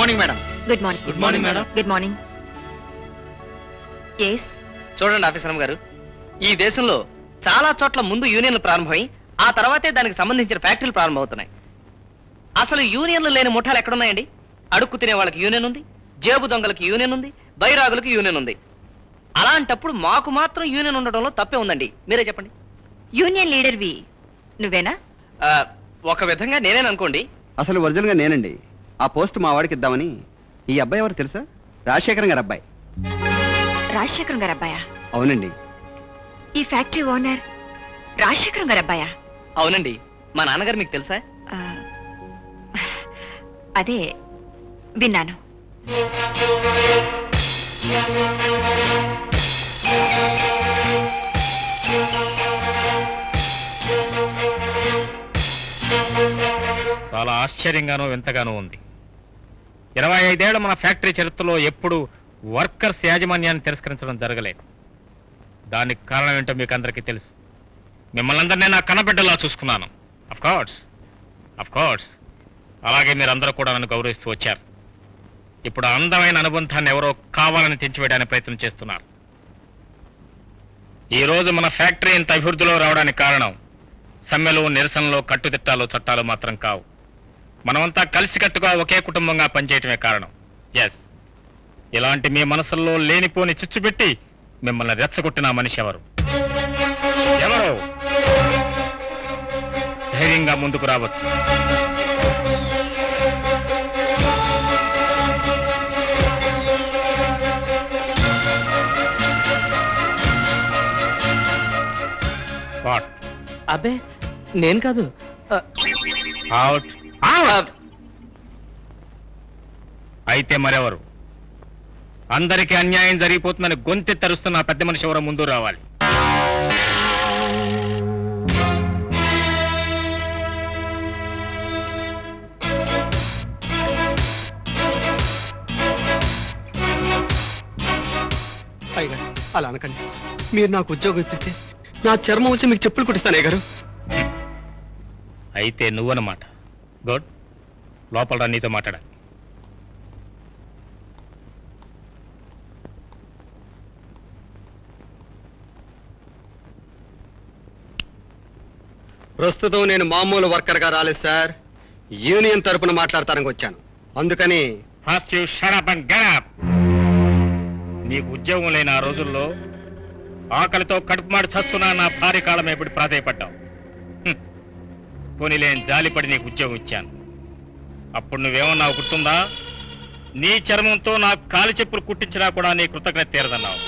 Morning madam good morning Good morning, madam. Good morning yes చూడండి officer గారు ఈ దేశంలో చాలా చోట్ల ముందు యూనియన్లు ప్రారంభమై ఆ తర్వాతే దానికి సంబంధించిన ఫ్యాక్టరీలు ప్రారంభమవుతున్నాయి. అసలు యూనియన్లు లేని ముఠాలు ఎక్కడున్నాయండి? అడుక్కు తినే వాళ్ళకి యూనియన్ ఉంది జేబు దొంగలకి యూనియన్ ఉంది బైరాగులకి యూనియన్ ఉంది. అలాంటప్పుడు మాకు మాత్రం యూనియన్ ఉండడంలో తప్పే ఉందండి. మీరే చెప్పండి. యూనియన్ లీడర్ వి నువ్వేనా? ఒక విధంగా నేనేననుకోండి. అసలు ఒరిజినల్గా నేనండి. ఆ పోస్ట్ మా వాడికి ఇద్దామని ఈ అబ్బాయి ఎవరు తెలుసా? రాజశేఖరం గారు అబ్బాయి. రాజశేఖరం గారు అబ్బాయా? అవునండి. ఈ ఫ్యాక్టరీ ఓనర్ రాజశేఖరం గారు అబ్బాయా? అవునండి. మా నాన్నగారు మీకు తెలుసా? అదే విన్నాను. చాలా ఆశ్చర్యంగానూ వింతగానూ ఉంది. ఇరవై ఐదేళ్ళ మన ఫ్యాక్టరీ చరిత్రలో ఎప్పుడు వర్కర్స్ యాజమాన్యాన్ని తిరస్కరించడం జరగలేదు. దానికి కారణం ఏంటో మీకు అందరికీ తెలుసు. మిమ్మల్ని అందరినీ నా కనబిడ్డలా చూసుకున్నాను. అఫ్కోర్స్ అఫ్కోర్స్ అలాగే మీరందరూ కూడా నన్ను గౌరవిస్తూ వచ్చారు. ఇప్పుడు అందమైన అనుబంధాన్ని ఎవరో కావాలని తెంచివేయడానికి ప్రయత్నం చేస్తున్నారు. ఈ రోజు మన ఫ్యాక్టరీ ఇంత అభివృద్ధిలో రావడానికి కారణం సమ్మెలు నిరసనలు కట్టుదిట్టాలు చట్టాలు మాత్రం కావు. మనమంతా కలిసికట్టుగా ఒకే కుటుంబంగా పనిచేయటమే కారణం. ఎస్ ఇలాంటి మీ మనసుల్లో లేనిపోని చిచ్చుపెట్టి మిమ్మల్ని రెచ్చగొట్టిన మనిషి ఎవరు? ఎవరు? ధైర్యంగా ముందుకు రావచ్చు. వాట్ అబ్బే నేను కాదు. అవుట్ అయితే మరెవరు? అందరికీ అన్యాయం జరిగిపోతుందని గొంతె తరుస్తున్న ఆ పెద్ద మనిషి ఎవరో ముందు రావాలి. అయ్య అలా అనకండి. మీరు నాకు ఉద్యోగం ఇప్పిస్తే నా చర్మం వచ్చి మీకు చెప్పులు కుట్టిస్తానే గారు అయితే నువ్వన్నమాట. గుడ్. లోపల నీతో మాట్లాడాలి. ప్రస్తుతం నేను మామూలు వర్కర్గా రాలేదు సార్. యూనియన్ తరపున మాట్లాడతానికి వచ్చాను. అందుకని ఫస్ట్ యూ అండ్ గెటప్ నీకు ఉద్యోగం లేని ఆ రోజుల్లో ఆకలితో కడుపుమాడి చస్తున్నా నా భార్య కాలం ఎప్పుడు ప్రాధాయపడ్డావు. పోనీలేని జాలిపడి నీకు ఉద్యోగం ఇచ్చాను. అప్పుడు నువ్వేమన్నావు గుర్తుందా? నీ చర్మంతో నాకు కాలి చెప్పులు కుట్టించినా కూడా నీ కృతజ్ఞత తీరదన్నావు.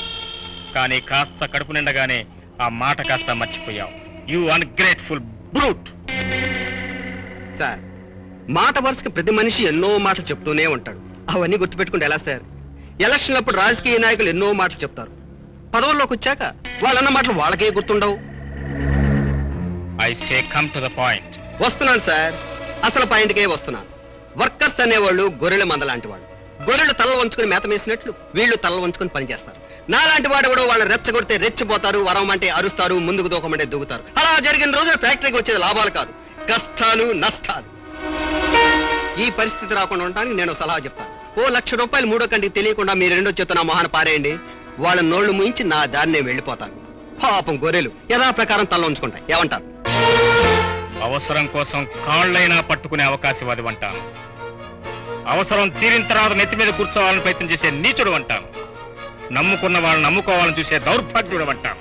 కానీ కాస్త కడుపు నిండగానే ఆ మాట కాస్త మర్చిపోయావు. యు అన్గ్రేట్ఫుల్ బ్రూట్ సార్ మాట వరుసకి ప్రతి మనిషి ఎన్నో మాటలు చెప్తూనే ఉంటాడు. అవన్నీ గుర్తుపెట్టుకుంటే ఎలా సార్? ఎలక్షన్ అప్పుడు రాజకీయ నాయకులు ఎన్నో మాటలు చెప్తారు. పదవుల్లోకి వచ్చాక వాళ్ళన్న మాటలు వాళ్ళకే గుర్తుండవు. I say come to the point వస్తున్నాను సార్. అసలు పాయింట్కే వస్తున్నాను. వర్కర్స్ అనేవాళ్ళు గొర్రెల మంద లాంటి వాళ్ళు. గొర్రెలు తల వంచుకుని మేత మేసినట్లు వీళ్ళు తల వంచుకుని పనిచేస్తారు నాలాంటి వాడు కూడా వాళ్ళు రెచ్చగొడితే రెచ్చిపోతారు వరం అంటే అరుస్తారు ముందుకు దూకమంటే దూకుతారు. అలా జరిగిన రోజున ఫ్యాక్టరీకి వచ్చేది లాభాలు కాదు కష్టాలు నష్టాలు. ఈ పరిస్థితి రాకుండా ఉండడానికి నేను సలహా చెప్తాను. ఓ లక్ష రూపాయలు మూడో కంటికి తెలియకుండా మీరు రెండో చేత నా మొహాన పారేయండి. వాళ్ళ నోళ్ళు ముయించి నా దాన్నే వెళ్ళిపోతాను. పాపం గొర్రెలు యథా ప్రకారం తల ఉంచుకుంటాయి ఏమంటారు? అవసరం కోసం కాళ్ళైనా పట్టుకునే అవకాశం అది అంటాను. అవసరం తీరిన తర్వాత నెత్తి మీద కూర్చోవాలని ప్రయత్నం చేసే నీచుడు అంటాను. నమ్ముకున్న వాళ్ళని నమ్ముకోవాలని చూసే దౌర్భాగ్యుడు అంటాను.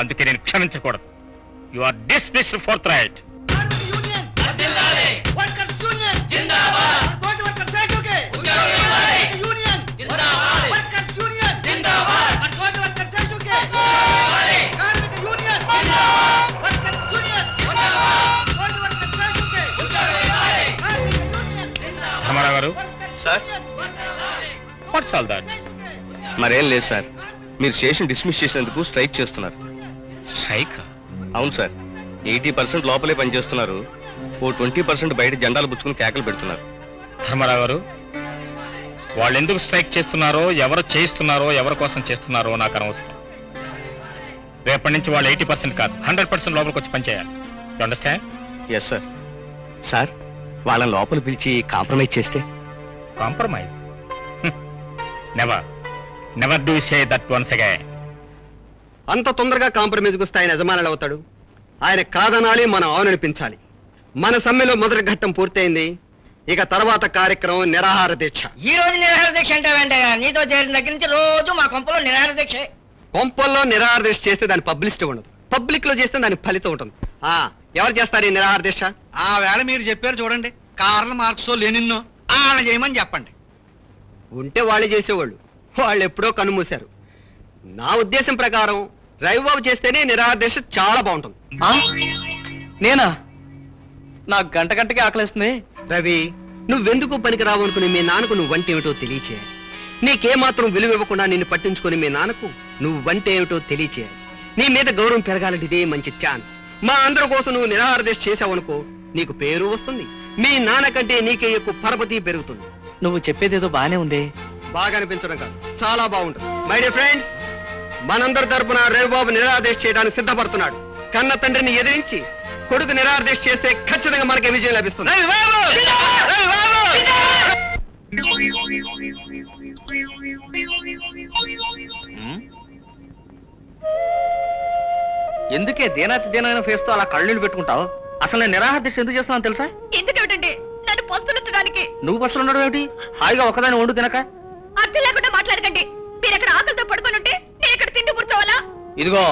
అందుకే నేను క్షమించకూడదు. యు ఆర్ డిస్మిస్డ్ ఫోర్త్ రైట్ రామారావు గారు? సార్? వాట్స్ ఆల్ దాట్ మరేం లేదు సార్. మీరు స్టేషన్ డిస్మిస్ చేసినందుకు స్ట్రైక్ చేస్తున్నారు. స్ట్రైక్? అవును సార్. ఎయిటీ పర్సెంట్ లోపలే పనిచేస్తున్నారు. ఓ ట్వంటీ పర్సెంట్ బయట జెండాలు పుచ్చుకుని కేకలు పెడుతున్నారు. ధర్మారావు గారు వాళ్ళు ఎందుకు స్ట్రైక్ చేస్తున్నారో ఎవరు చేయిస్తున్నారో ఎవరి కోసం చేస్తున్నారో నాకు అనవసరం. రేపటి నుంచి వాళ్ళు ఎయిటీ పర్సెంట్ కాదు హండ్రెడ్ పర్సెంట్ లోపలికి వచ్చి పనిచేయాలి. అండర్స్టాండ్ ఎస్ సార్ సార్ వాళ్ళని లోపల పిలిచి కాంప్రమైజ్ చేస్తే? Compromise? Never never do say that once again అంత తొందరగా కాంప్రమైజ్కి వస్తే ఆయన యజమానులు అవుతాడు. ఆయన కాదనాలి మనం అవుననిపించాలి. మన సమ్మెలో మొదటి ఘట్టం పూర్తయింది. ఇక తర్వాత కార్యక్రమం నిరాహార దీక్ష. ఈ రోజు నిరాహార దీక్ష అంటే నీతో చేరిన దగ్గర నుంచి రోజు మా కొంపలో నిరాహార దీక్ష. కొంపల్లో నిరాహార దీక్ష చేస్తే దాని పబ్లిసిటీ ఉండదు. పబ్లిక్లో చేస్తే దాని ఫలితం ఉంటుంది. ఆ ఎవరు చేస్తారు ఈ నిరాహార దీక్ష? ఆ వేళ మీరు చెప్పారు చూడండి. కార్ల్ మార్క్సో లెనిన్నో ఆయన చేయమని చెప్పండి. ఉంటే వాళ్ళు చేసేవాళ్ళు. వాళ్ళు ఎప్పుడో కన్నుమూశారు నా ఉద్దేశం ప్రకారం రవిబాబు చేస్తేనే దీక్ష చాలా బాగుంటుంది? నేనా? నాకు గంట గంటకి ఆకలిస్తుంది రవి నువ్వెందుకు పనికిరావు అనుకుని మీ నాన్నకు నువ్వు వంట ఏమిటో తెలియచేయాలి. నీకేమాత్రం విలువ ఇవ్వకుండా నిన్ను పట్టించుకుని మీ నాన్నకు నువ్వు వంట ఏమిటో తెలియచేయాలి. నీ మీద గౌరవం పెరగాలంటే ఇదే మంచి ఛాన్స్. మా అందరి కోసం నువ్వు నిరాహార దీక్ష చేసావనుకో నీకు పేరు వస్తుంది. మీ నాన్న కంటే నీకే ఎక్కువ పరపతి పెరుగుతుంది. నువ్వు చెప్పేదేదో బానే ఉంది. బాగా అనిపించడం కాదు. చాలా బాగుంటుంది. మై డియర్ ఫ్రెండ్స్ మనందరి తరపున రవిబాబు నిరాదేశ చేయడానికి సిద్ధపడుతున్నాడు. కన్న తండ్రిని ఎదిరించి కొడుకు నిరాదేశ చేస్తే ఖచ్చితంగా మనకి విజయం లభిస్తుంది. ఎందుకే దీనాతి దీనమైన ఫేస్తో అలా కళ్ళీళ్ళు పెట్టుకుంటావు? అసలు నేను నిరాహార దీక్ష ఎందుకు చేస్తున్నాను తెలుసా? ఎందుకేమిటండి? నన్ను నువ్వు బస్సులో ఉండడం ఏమిటి? హాయిగా ఒకదాని వండు తినక? అర్థం లేకుండా మాట్లాడకండి. మీరు ఎక్కడ ఆకలితో పడుకొని ఉంటే నేను ఇక్కడ తిండి కూర్చోవాలా ఇదిగో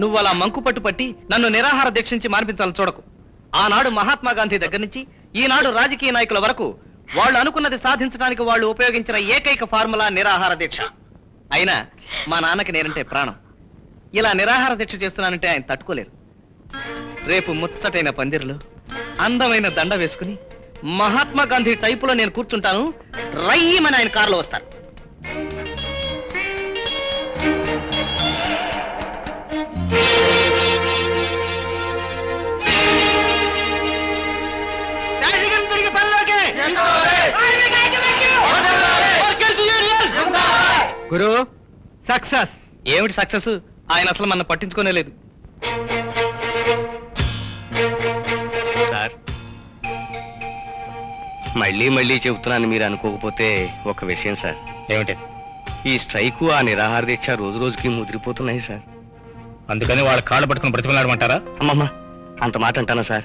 నువ్వు అలా మంకు పట్టు పట్టి నన్ను నిరాహార దీక్షించి మానిపించాలని చూడకు. ఆనాడు మహాత్మా గాంధీ దగ్గర నుంచి ఈనాడు రాజకీయ నాయకుల వరకు వాళ్ళు అనుకున్నది సాధించడానికి వాళ్ళు ఉపయోగించిన ఏకైక ఫార్ములా నిరాహార దీక్ష. అయినా మా నాన్నకి నేనంటే ప్రాణం. ఇలా నిరాహార దీక్ష చేస్తున్నానంటే ఆయన తట్టుకోలేరు. రేపు ముచ్చటైన పందిర్లు అందమైన దండ వేసుకుని మహాత్మా గాంధీ టైపులో నేను కూర్చుంటాను. రయ్యమని ఆయన కారులో వస్తారు. గురు సక్సెస్. ఏమిటి సక్సెస్? ఆయన అసలు మన పట్టించుకోనే లేదు మళ్ళీ మళ్ళీ చెబుతున్నాను మీరు అనుకోకపోతే ఒక విషయం సార్. ఏమిటి? ఈ స్ట్రైకు ఆ నిరాహార దీక్ష రోజు రోజుకి ముదిరిపోతున్నాయి సార్. అందుకని వాళ్ళ కాళ్ళు పట్టుకుని బ్రతిమలాడమంటారా? అమ్మమ్మ అంత మాట అంటానా సార్?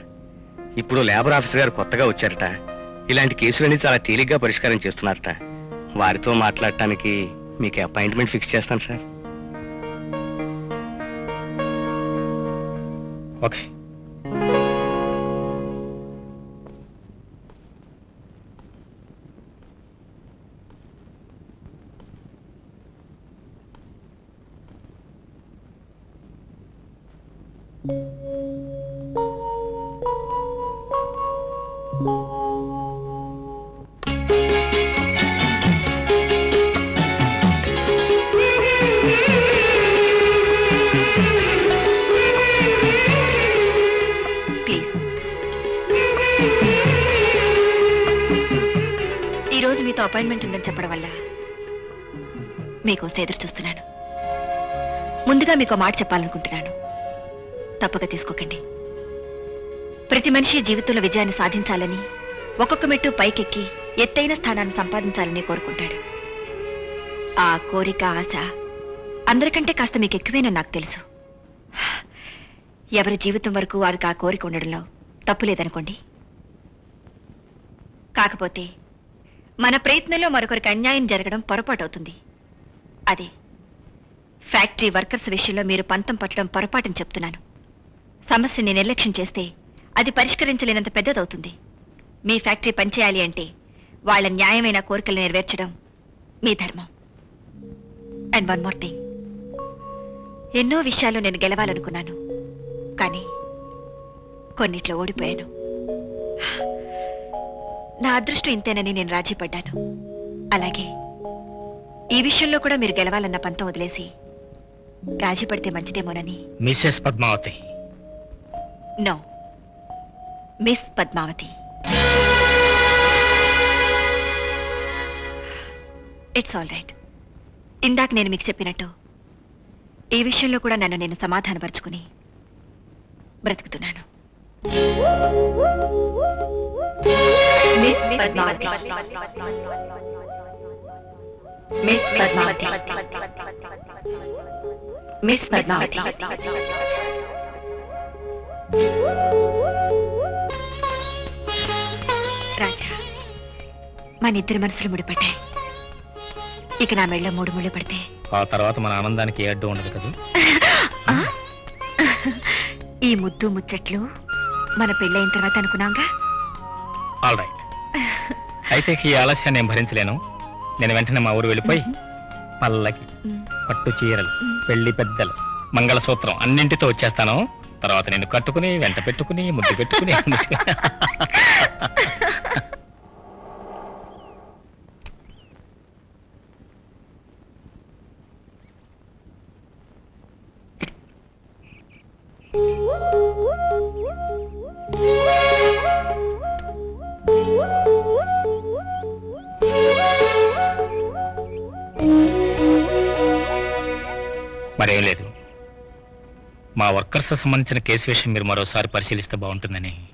ఇప్పుడు లేబర్ ఆఫీసర్ గారు కొత్తగా వచ్చారట. ఇలాంటి కేసులన్నీ చాలా తేలిగ్గా పరిష్కారం చేస్తున్నారట. వారితో మాట్లాడటానికి మీకు అపాయింట్మెంట్ ఫిక్స్ చేస్తాను సార్. ఓకే. ప్లీజ్ మీతో అపాయింట్మెంట్ ఉందని చెప్పడం వల్ల మీకోసం ఎదురు చూస్తున్నాను. ముందుగా మీకు మాట చెప్పాలనుకుంటున్నాను. తప్పక తీసుకోకండి. ప్రతి మనిషి జీవితంలో విజయాన్ని సాధించాలని ఒక్కొక్క మెట్టు పైకెక్కి ఎత్తైన స్థానాన్ని సంపాదించాలని కోరుకుంటాడు. ఆ కోరిక ఆశ అందరికంటే కాస్త మీకు ఎక్కువేనని నాకు తెలుసు. ఎవరి జీవితం వరకు వారికి ఆ కోరిక ఉండడంలో తప్పు లేదనుకోండి. కాకపోతే మన ప్రయత్నంలో మరొకరికి అన్యాయం జరగడం పొరపాటు అవుతుంది అదే ఫ్యాక్టరీ వర్కర్స్ విషయంలో మీరు పంతం పట్టడం పొరపాటని చెప్తున్నాను. సమస్యని నిర్లక్ష్యం చేస్తే అది పరిష్కరించలేనంత పెద్దదవుతుంది. మీ ఫ్యాక్టరీ పనిచేయాలి అంటే వాళ్ళ న్యాయమైన కోరికలు నెరవేర్చడం మీ ధర్మం. అండ్ వన్ మోర్ థింగ్ ఎన్నో విషయాలు నేను గెలవాలనుకున్నాను. కానీ కొన్నిట్లో ఓడిపోయాను. నా అదృష్టం ఇంతేనని నేను రాజీ పడ్డాను. అలాగే ఈ విషయంలో కూడా మీరు గెలవాలన్న పంతం వదిలేసి రాజీ పడితే మంచిదేమోనని Mrs Padmavathi no Miss Padmavathi it's all right ఇందాక నేను మీకు చెప్పినట్టు ఈ విషయంలో కూడా నన్ను నేను సమాధానపరుచుకుని బ్రతుకుతున్నాను. Miss Padmavati Miss Padmavati Miss Padmavati Raja మన ఇద్దరి మనసులు ముడిపడ్డాయి. ఇక నా మెళ్ళ మూడు ముళ్ళు పడితే. ఆ తర్వాత మన ఆనందానికి ఏ అడ్డు ఉండదు కదా? ఈ ముద్దు ముచ్చట్లు మన పెళ్ళైన తర్వాత అనుకున్నాంగా? ఆల్ రైట్ అయితే ఈ ఆలస్యాన్ని నేను భరించలేను. నేను వెంటనే మా ఊరు వెళ్ళిపోయి పల్లకి. పట్టు చీరలు పెళ్ళి పెద్దలు మంగళసూత్రం అన్నింటితో వచ్చేస్తాను. తర్వాత నేను కట్టుకుని వెంట పెట్టుకుని ముద్దు పెట్టుకుని. మరేం లేదు. మా వర్కర్స్ సంబంధించిన కేసు విషయం మీరు మరోసారి పరిశీలిస్తే బాగుంటుందని.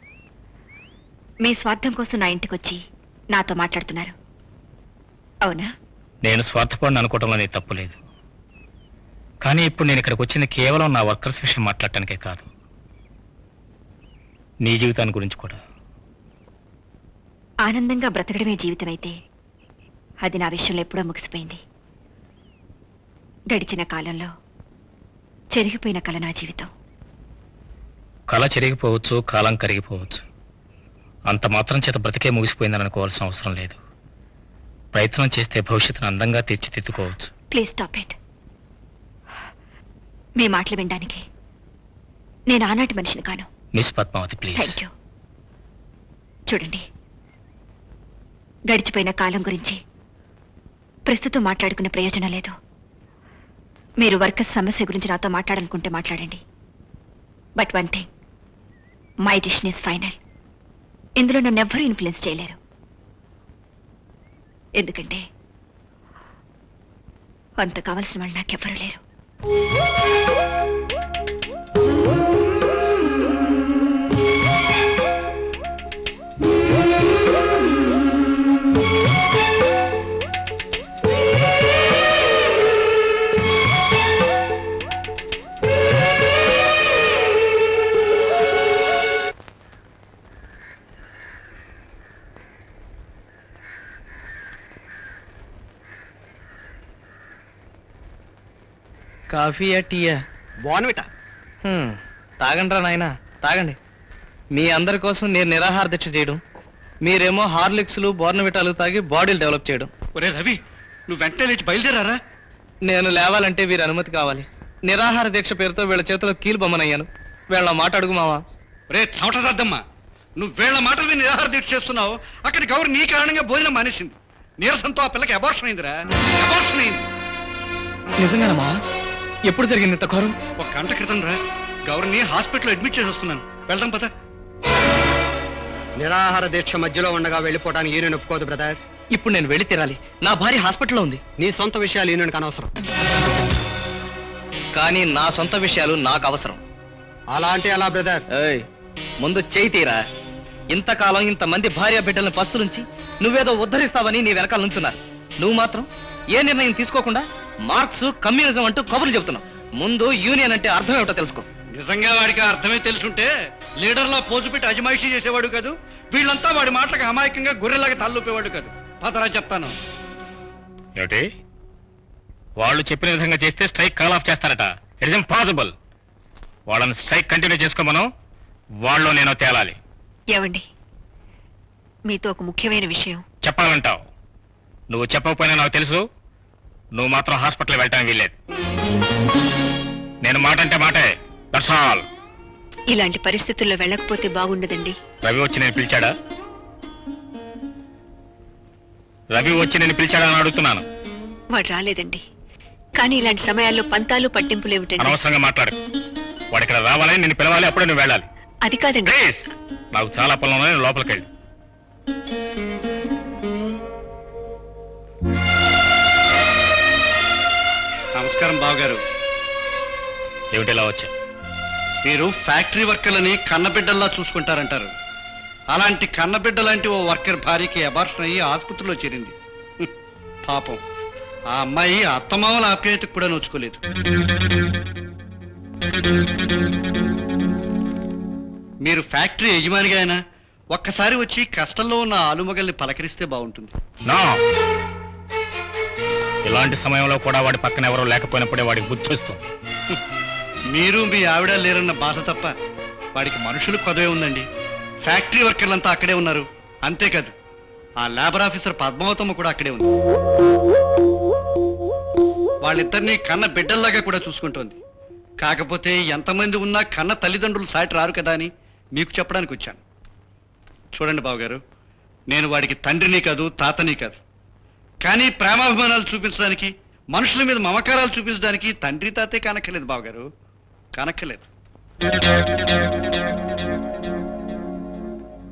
మీ స్వార్థం కోసం నా ఇంటికి వచ్చి నాతో మాట్లాడుతున్నారు. అవునా? నేను స్వార్థపడిన అనుకోవడంలో నీ తప్పు లేదు కానీ ఇప్పుడు నేను ఇక్కడికి వచ్చింది కేవలం నా వర్కర్స్ విషయం మాట్లాడటానికే కాదు. నీ జీవితాన్ని గురించి కూడా. ఆనందంగా బ్రతకడమే జీవితం అయితే అది నా విషయంలో ఎప్పుడో ముగిసిపోయింది. గడిచిన కాలంలో చెరిగిపోయిన కల నా జీవితం. కళ చెరిగిపోవచ్చు కాలం కరిగిపోవచ్చు. అంత మాత్రం చేత బ్రతికే ముగిసిపోయిందని అనుకోవాల్సిన అవసరం లేదు. ప్రయత్నం చేస్తే భవిష్యత్తును అందంగా తీర్చిదిద్దుకోవచ్చు. ప్లీజ్ స్టాప్ ఇట్ మీ మాటలు వినడానికి నేను ఆనాటి మనిషిని కాను. Miss Padmavati please thank you చూడండి. గడిచిపోయిన కాలం గురించి ప్రస్తుతం మాట్లాడుకునే ప్రయోజనం లేదు. మీరు వర్కర్స్ సమస్య గురించి నాతో మాట్లాడాలనుకుంటే మాట్లాడండి. But one thing my decision is final ఇందులో నన్ను ఎవ్వరూ ఇన్ఫ్లుయెన్స్ చేయలేరు. ఎందుకంటే అంత కావలసిన వాళ్ళు నాకెవ్వరూ లేరు. కాఫీయా టీయా బోన్విట తాగండి రా నాయనా తాగండి. మీ అందరి కోసం నేను నిరాహార దీక్ష చేయడం మీరేమో హార్లిక్స్లు బోర్నవిటాలు తాగి బాడీలు డెవలప్ చేయడం. ఒరే రవి నువ్వు వెంటనే లేచి బయలుదేరారా? నేను లేవాలంటే వీరి అనుమతి కావాలి. నిరాహార దీక్ష పేరుతో వీళ్ళ చేతిలో కీలు బొమ్మనయ్యాను. వీళ్ళ మాట అడుగు మావా. రే చవటదద్దమ్మా నువ్వు వీళ్ళ విని నిరాహార దీక్ష చేస్తున్నావు. అక్కడి గౌరు నీ కారణంగా భోజనం మానేసింది? నీరసంతో ఆ పిల్లకి అబార్షన్ అయిందిరా. అబార్షన్ అయింది. నిజంగానమ్మా? ఎప్పుడు జరిగింది ఇంత ఘోరం? ఒక గంట క్రితం రా. గౌరిని హాస్పిటల్ అడ్మిట్ చేసి వస్తున్నాను. వెళ్దాం పద. నిరాహార దీక్ష మధ్యలో ఉండగా వెళ్ళిపోవడానికి యూనియన్ ఒప్పుకోదు బ్రదర్ ఇప్పుడు నేను వెళ్ళి తీరాలి. నా భార్య హాస్పిటల్లో ఉంది. నీ సొంత విషయాలు యూనియన్కి అనవసరం. కానీ నా సొంత విషయాలు నాకు అవసరం. అలా అంటే అలా బ్రదర్ ఏయ్ ముందు చేయి తీరా. ఇంతకాలం ఇంతమంది భార్య బిడ్డలను పస్తులుంచి నువ్వేదో ఉద్ధరిస్తావని నీ వెనకాల నుంచున్నారు. నువ్వు మాత్రం ఏ నిర్ణయం తీసుకోకుండా మార్క్స్ కమ్యూనిజం అంటూ కబుర్లు చెబుతున్నావు ముందు యూనియన్ అంటే అర్థం ఏమిటో తెలుసుకో. నిజంగా వాడికి అర్థమే తెలుసుంటే లీడర్లా పోజు పెట్టి అజమాయిషీ చేసేవాడు కాదు వీళ్ళంతా వాడి మాటలకు అమాయకంగా గొర్రెలాగా తల్లూపేవాడు కాదు. పదరా చెప్తాను. ఏమిటి? వాళ్ళు చెప్పిన విధంగా చేస్తే స్ట్రైక్ కాల్ ఆఫ్ చేస్తారట. ఇట్ ఇస్ ఇంపాసిబుల్ వాళ్ళని స్ట్రైక్ కంటిన్యూ చేసుకోమను. వాళ్ళు నేను తేలాలి. ఏవండి? మీతో ఒక ముఖ్యమైన విషయం. చెప్పాలంటావు. నువ్వు చెప్పకపోయినా నాకు తెలుసు. నువ్వు మాత్రం హాస్పిటల్ వెళ్ళటానికి వీల్లేదు. నేను మాట అంటే మాటే. దట్స్ ఆల్ ఇలాంటి పరిస్థితుల్లో వెళ్ళకపోతే బాగుండదండి. రవి వచ్చి నేను పిలిచాడా? రవి వచ్చి నేను పిలిచాడా అని అడుగుతున్నాను. వాడు రాలేదండి. కానీ ఇలాంటి సమయాల్లో పంతాలు పట్టింపులు ఏమిటండి? అనవసరంగా మాట్లాడు. వాడు ఇక్కడ రావాలని నేను పిలవాలి అప్పుడే నువ్వు వెళ్ళాలి. అది కాదండి. నాకు చాలా పనులు ఉన్నాయి నేను లోపలికి వెళ్ళి. నమస్కారం బావగారు. ఏమిటి ఇలా వచ్చా? మీరు ఫ్యాక్టరీ వర్కర్లని కన్నబిడ్డల్లా చూసుకుంటారంటారు. అలాంటి కన్నబిడ్డ లాంటి ఓ వర్కర్ భార్యకి అబార్షన్ అయ్యి ఆసుపత్రిలో చేరింది. పాపం. ఆ అమ్మాయి అత్తమామల ఆప్యాయతకు కూడా నోచుకోలేదు. మీరు ఫ్యాక్టరీ యజమానిగా అయినా ఒక్కసారి వచ్చి కష్టంలో ఉన్న ఆలుమగల్ని పలకరిస్తే బాగుంటుంది. నా ఇలాంటి సమయంలో కూడా వాడి పక్కన ఎవరో లేకపోయినప్పుడే వాడికి బుద్ధి మీరు మీ ఆవిడ లేరన్న బాధ తప్ప వాడికి మనుషులు కొదవే ఉందండి. ఫ్యాక్టరీ వర్కర్లంతా అక్కడే ఉన్నారు. అంతేకాదు ఆ లేబర్ ఆఫీసర్ పద్మావతమ్మ కూడా అక్కడే ఉంది. వాళ్ళిద్దరినీ కన్న బిడ్డల్లాగా కూడా చూసుకుంటోంది. కాకపోతే ఎంతమంది ఉన్నా కన్న తల్లిదండ్రులు సాటి రారు కదా అని మీకు చెప్పడానికి వచ్చాను. చూడండి బావగారు నేను వాడికి తండ్రిని కాదు తాతని కాదు. కానీ ప్రేమాభిమానాలు చూపించడానికి మనుషుల మీద మమకారాలు చూపించడానికి తండ్రి తాతే కనక్కలేదు బావగారు. కనక్కలేదు